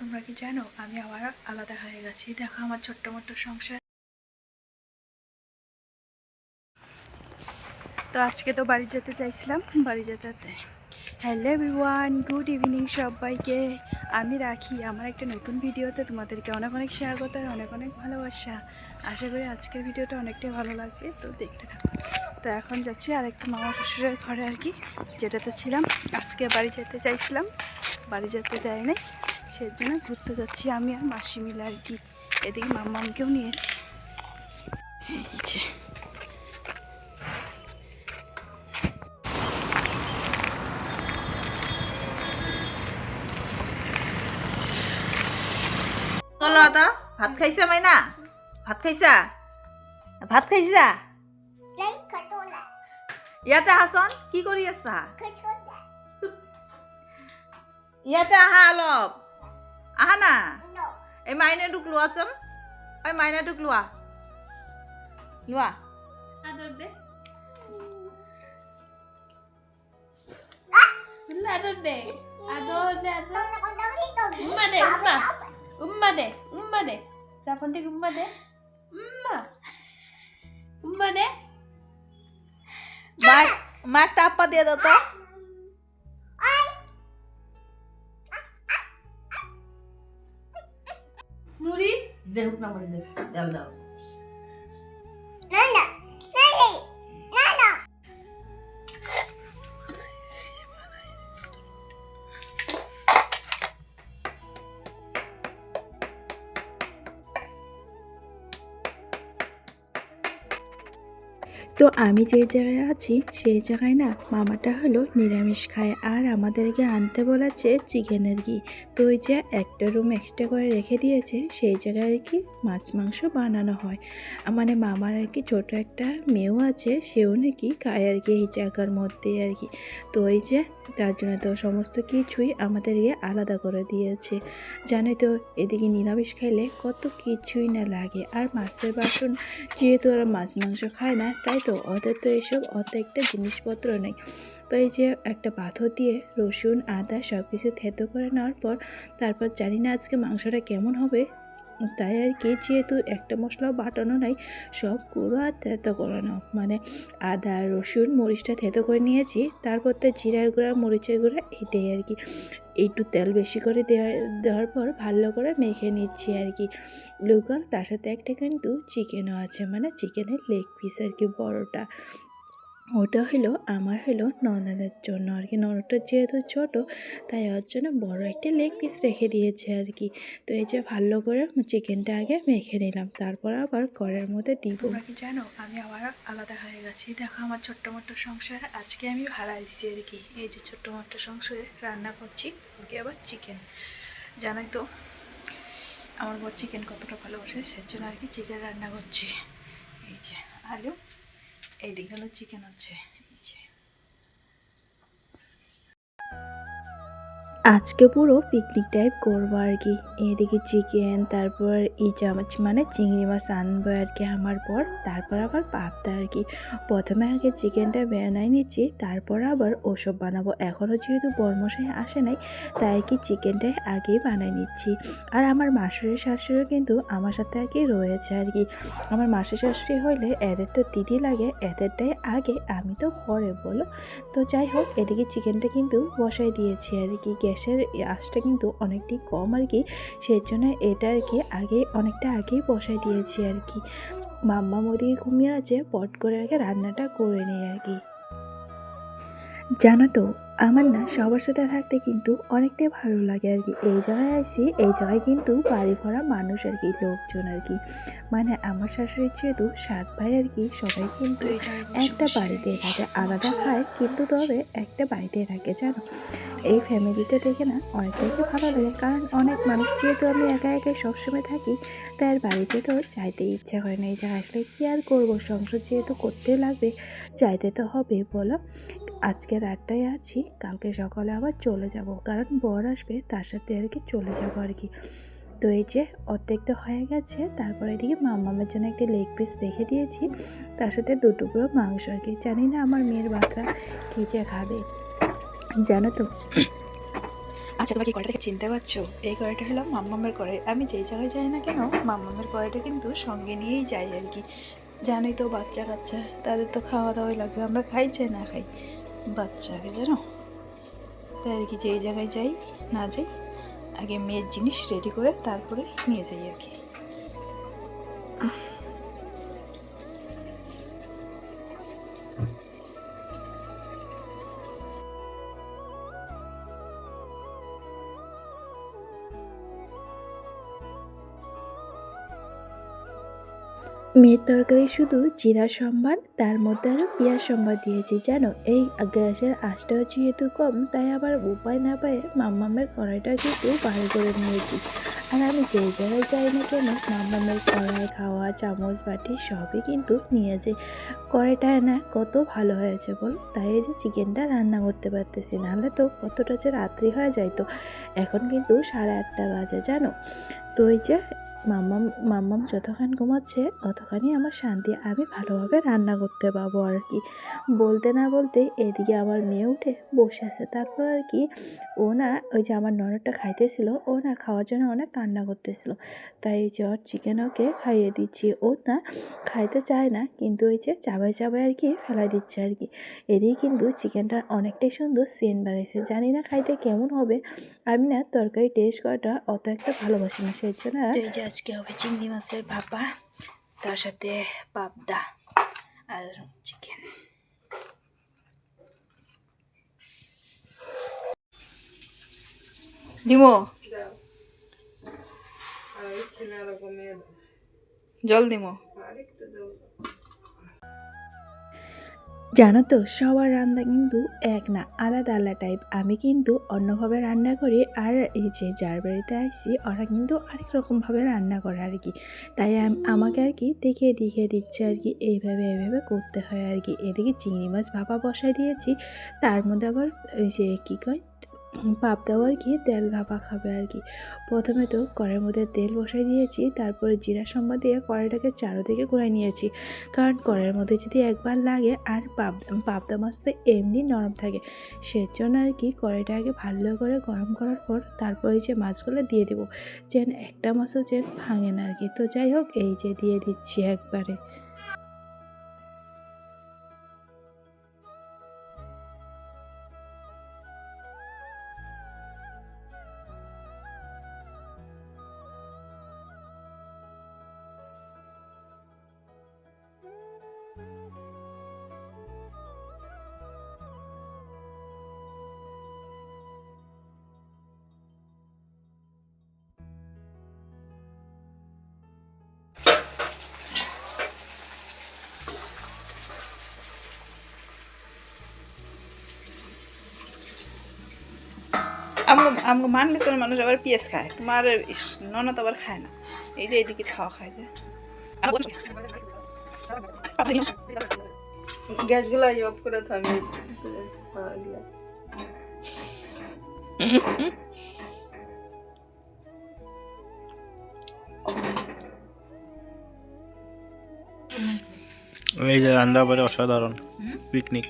তোমরা কি জানো, আমি আবার আলাদা হয়ে গেছি। দেখো আমার ছোট্ট মোট্ট সংসার। তো আজকে তো বাড়ি যেতে চাইছিলাম, বাড়ি যেতে। হ্যালো এভরিওয়ান গুড ইভিনিং সবাইকে। আমি রাখি। আমার একটা নতুন ভিডিওতে তোমাদেরকে অনেক অনেক স্বাগত আর অনেক অনেক ভালোবাসা। আশা করি আজকের ভিডিওটা অনেকটাই ভালো লাগবে, তো দেখতে থাকো। তো এখন যাচ্ছি আর একটা মামা শ্বশুরের ঘরে আর কি, যেটাতে ছিলাম। আজকে বাড়ি যেতে চাইছিলাম। বাড়ি যেতে দেয় নাই। সেই জন্য ঘুরতে যাচ্ছি আমি আর মাসি মিলে আর কি। এদিকে মাম্মামকেও নিয়েছি। এই যে। চলো তো ভাত খাইছা মাইনা? ভাত খাইছা? ভাত খাইছা? ইয়াতে আহাচোন কি কৰি আছা? ইয়াতে আহা অলপ। আহা না এই মাইনাটোক লোৱাচোন এই মাইনাটোক লোৱা লোৱা আদর দে বললো আদর দে আদর দে আদর উম্মা দে উম্মা উম্মা দে উম্মা দে জাফন থেকে উম্মা দে উম্মা উম্মা দে মাক মাক টাপ্পা দিয়ে দাও তো derrubar o marido. তো আমি যে জায়গায় আছি, সেই জায়গায় না মামাটা হলো নিরামিষ খায় আর আমাদেরকে আনতে বলেছে চিকেনের ঘি। তো ওই যে একটা রুম এক্সট্রা করে রেখে দিয়েছে, সেই জায়গায় আর কি মাছ মাংস বানানো হয়। মানে মামার আর কি ছোটো একটা মেয়েও আছে, সেও নাকি খায় আর কি এই জায়গার মধ্যে আর কি। তো ওই যে তার জন্য তো সমস্ত কিছুই আমাদেরকে আলাদা করে দিয়েছে। জানে তো, এদিকে নিরামিষ খাইলে কত কিছুই না লাগে। আর মাছের বাসন, যেহেতু ওরা মাছ মাংস খায় না, তাই তো ওদের তো এসব অত একটা জিনিসপত্র নেই। তো এই যে একটা পাথর দিয়ে রসুন, আদা সব কিছু থেতো করে নেওয়ার পর তারপর জানি না আজকে মাংসটা কেমন হবে। তাই আর কি, যেহেতু একটা মশলাও বাটানো নাই, সব গুঁড়ো আর থেতো করে নাও। মানে আদা, রসুন, মরিচটা থেতো করে নিয়েছি, তারপর তো জিরার গুঁড়া, মরিচের গুঁড়া, এটাই আর কি। একটু তেল বেশি করে দেওয়া দেওয়ার পর ভালো করে মেখে নিচ্ছি আর কি। লোকাল তার সাথে একটা কিন্তু চিকেনও আছে মানে চিকেনের লেগ পিস আর কি বড়টা। ওটা হলো, আমার হলো ননদের জন্য আর কি। ননদটা যেহেতু ছোট, তাই ওর জন্য বড় একটা লেগ পিস রেখে দিয়েছে আর কি। তো এই যে ভালো করে চিকেনটা আগে মেখে নিলাম, তারপর আবার কড়ের মধ্যে দিব। তোমরা কি জানো, আমি আবার আলাদা হয়ে গেছি। দেখো আমার ছোট্ট মোট্ট সংসার, আজকে আমি ভাড়া দিচ্ছি আর কি। এই যে ছোট্ট মোট্ট সংসারে রান্না করছি, ওকে আবার চিকেন জানাই তো, আমার বর চিকেন কতটা ভালোবাসে, সেজন্য আর কি চিকেন রান্না করছি। এই যে আলু এইদিকে হলো চিকেন আছে আজকে পুরো পিকনিক টাইপ করব আর কি। এদিকে চিকেন তারপর এই চামচ মানে চিংড়ি মাছ আনব আর কি আমার পর। তারপর আবার পাপতা আর কি। প্রথমে আগে চিকেনটা বানাই নিচ্ছি, তারপর আবার ওসব বানাবো। এখনও যেহেতু বর্মশাই আসে নাই, তাই কি চিকেনটাই আগেই বানাই নিচ্ছি। আর আমার মাসুরের শাশুড়িও কিন্তু আমার সাথে আর কি রয়েছে আর কি। আমার মাসির শাশুড়ি হইলে এদের তো দিদি লাগে এদেরটাই আগে, আমি তো পরে বলো। তো যাই হোক, এদিকে চিকেনটা কিন্তু বসাই দিয়েছি আর কি গ্যাসের আঁচটা কিন্তু অনেকটাই কম আর কি। সেই জন্য এটা আর কি আগে অনেকটা আগেই বসাই দিয়েছি আর কি। মাম্মা মদি ঘুমিয়ে আছে, পট করে আগে রান্নাটা করে নেই আর কি। জানো তো আমার না সবার সাথে থাকতে কিন্তু অনেকটাই ভালো লাগে আর কি। এই জায়গায় আসি এই জায়গায় কিন্তু বাড়ি ভরা মানুষ আর কি লোকজন আর কি। মানে আমার শাশুড়ির যেহেতু সাত ভাই আর কি সবাই কিন্তু একটা বাড়িতে থাকে আলাদা খায় কিন্তু তবে একটা বাড়িতে থাকে জানো? এই ফ্যামিলিটা দেখে না অনেকটাই ভালো লাগে কারণ অনেক মানুষ যেহেতু আমি একা একা সবসময় থাকি তাই আর বাড়িতে তো চাইতে ইচ্ছা করে না। এই জায়গায় আসলে কী আর করব? সংসার যেহেতু করতে লাগবে চাইতে তো হবে বলো? আজকে রাতটায় আছি কালকে সকালে আবার চলে যাব। কারণ বর আসবে, তার সাথে আর কি চলে যাব আর কি। তো এই যে অর্ধেক তো হয়ে গেছে, তারপরে এদিকে মামামের জন্য একটা লেগ পিস রেখে দিয়েছি। তার সাথে দু টুকরো মাংস আর কি। জানি না আমার মেয়ের বাতরা কী যে খাবে। জানো তো। আচ্ছা তোমরা কি কড়াইটা দেখে চিনতে পারছ? এই কড়াইটা হলো মাম্মামের কড়াই আমি যেই জায়গায় যাই না কেন মাম্মামের কড়াইটা কিন্তু সঙ্গে নিয়েই যাই আর কি। জানোই তো বাচ্চা কাচ্চা, তাদের তো খাওয়া দাওয়াই লাগবে। আমরা খাই চাই না খাই, বাচ্চাকে জানো? তাই আর কি যেই জায়গায় যাই, না যাই, আগে মেয়ের জিনিস রেডি করে তারপরে নিয়ে যাই আর কি। মেয়ের তরকারি শুধু জিরা সম্বার তার মধ্যে আরও পেঁয়াজ সম্বার দিয়েছি। জানো এই গ্যাসের আঁচটাও যেহেতু কম, তাই আবার উপায় না পায়ে মাম্মামের কড়াইটা কিন্তু বার করে নিয়েছি। আর আমি যেই জায়গায় যাই না কেন, মাম্মামের কড়াই, খাওয়া, চামচ, বাটি সবই কিন্তু নিয়েছি। কড়াইটা না কত ভালো হয়েছে বল? তাই এই যে চিকেনটা রান্না করতে পারতেছি, নাহলে তো কতটা যে রাত্রি হয়ে যায় তো এখন কিন্তু সাড়ে আটটা বাজে, জানো? তো এই যে মাম্মাম মাম্মাম যতক্ষণ ঘুমাচ্ছে অতখানি আমার শান্তি, আমি ভালোভাবে রান্না করতে পারব আর কি। বলতে না বলতে এদিকে আমার মেয়ে উঠে বসে আছে। তারপর আর কি, ও না ওই যে আমার ননদটা খাইতেছিল, ও না খাওয়ার জন্য অনেক কান্না করতেছিল। তাই যে ওর চিকেন ওকে খাইয়ে দিচ্ছি। ও না খাইতে চায় না, কিন্তু ওই যে চাবাই চাবাই আর কি ফেলাই দিচ্ছে আর কি। এদিকে কিন্তু চিকেনটা অনেকটাই সুন্দর সেন্ট বাড়াইছে জানি না খাইতে কেমন হবে। আমি না তরকারি টেস্ট করাটা অত একটা ভালোবাসি না, সেই জন্য আজকে হবে চিংড়ি মাছের ভাপা তার সাথে পাবদা আর চিকেন দিমো? জল দিমো? জানো তো সবার রান্না কিন্তু এক না, আলাদা আলাদা টাইপ আমি কিন্তু অন্যভাবে রান্না করি আর এই যে যার বাড়িতে আসছি ওরা কিন্তু আরেক রকমভাবে রান্না করে আর কি। তাই আম- আমাকে আর কি দেখিয়ে দেখে দিচ্ছে আর কি, এইভাবে এইভাবে করতে হয় আর কি। এদিকে চিংড়ি মাছ ভাপা বসাই দিয়েছি, তার মধ্যে আবার ওই যে কী কয়? পাবদাও আর কি, তেল ভাপা খাবে আর কি। প্রথমে তো কড়াইয়ের মধ্যে তেল বসাই দিয়েছি, তারপরে জিরা সম্বাদ দিয়ে কড়াইটাকে চারোদিকে ঘুরাই নিয়েছি। কারণ কড়াইয়ের মধ্যে যদি একবার লাগে আর পাব পাবদা মাছ তো এমনি নরম থাকে। সেজন্য আর কি কড়াইটা আগে ভালো করে গরম করার পর তারপর এই যে মাছগুলো দিয়ে দেবো। যেন একটা মাছও যেন ভাঙে না আর কি। তো যাই হোক, এই যে দিয়ে দিচ্ছি একবারে। আমগো আমগো মান গেছিল মানুষ আবার পেঁয়াজ খায়। তোমার ননদ আবার খায় না। এই যে এদিকে খাওয়া খায় যে। গ্যাসগুলো অফ করে থামি এই যে রান্না বাড়ি অসাধারণ। পিকনিক।